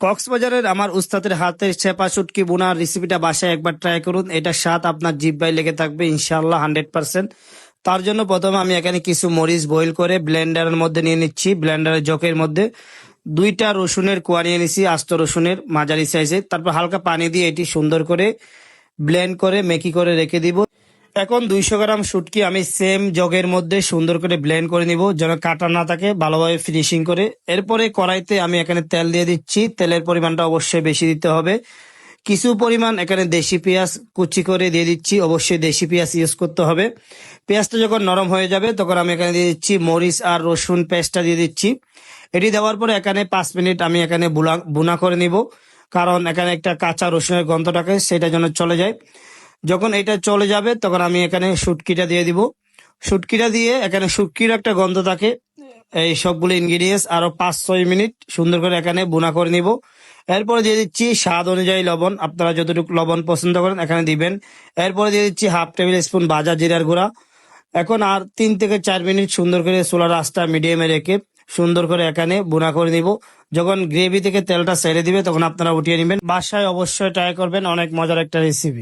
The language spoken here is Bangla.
কক্সবাজারের আমার উস্তাদের হাতের চেপা শুটকি বোনার রেসিপিটা বাসায় একবার ট্রাই করুন। এটা স্বাদ আপনার জিব্বাই লেগে থাকবে ইনশাল্লাহ হান্ড্রেড পার্সেন্ট তার জন্য প্রথমে আমি এখানে কিছু মরিচ বয়েল করে ব্লেন্ডারের মধ্যে নিয়ে নিচ্ছি। ব্লেন্ডারের জকের মধ্যে দুইটা রসুনের কোয়া নিয়ে নিচ্ছি আস্ত রসুনের মাঝারি সাইজে তারপর হালকা পানি দিয়ে এটি সুন্দর করে ব্লেন্ড করে মেকি করে রেখে দিব। এখন দুইশো গ্রাম শুটকি আমি সেম জগের মধ্যে সুন্দর করে ব্লেন্ড করে নিব, যেন কাটা না থাকে, ভালোভাবে ফিনিশিং করে। এরপরে কড়াইতে আমি এখানে তেল দিয়ে দিচ্ছি। তেলের পরিমাণটা অবশ্যই বেশি দিতে হবে। কিছু পরিমাণ এখানে দেশি পেঁয়াজ কুচি করে দিয়ে দিচ্ছি। অবশ্যই দেশি পেঁয়াজ ইউজ করতে হবে। পেঁয়াজটা যখন নরম হয়ে যাবে, তখন আমি এখানে দিয়ে দিচ্ছি মরিচ আর রসুন পেস্টটা দিয়ে দিচ্ছি। এটি দেওয়ার পরে এখানে পাঁচ মিনিট আমি এখানে বুনা করে নিব। কারণ এখানে একটা কাঁচা রসুনের গন্ধটাকে, সেটা যেন চলে যায়। যখন এটা চলে যাবে, তখন আমি এখানে শুটকিটা দিয়ে দিব। শুটকিটা দিয়ে এখানে শুটকির একটা গন্ধ থাকে। এই সবগুলো ইনগ্রিডিয়েন্টস আরও পাঁচ ছয় মিনিট সুন্দর করে এখানে বুনা করে নিব। এরপরে দিয়ে দিচ্ছি স্বাদ অনুযায়ী লবণ। আপনারা যতটুকু লবণ পছন্দ করেন এখানে দিবেন। এরপরে দিয়ে দিচ্ছি হাফ টেবিল স্পুন ভাজা জিরার গুঁড়া। এখন আর তিন থেকে চার মিনিট সুন্দর করে সোলার রাস্তা মিডিয়ামে রেখে সুন্দর করে এখানে বুনা করে নিব। যখন গ্রেভি থেকে তেলটা ছেড়ে দিবে, তখন আপনারা উঠিয়ে নেবেন। বাসায় অবশ্যই ট্রাই করবেন, অনেক মজার একটা রেসিপি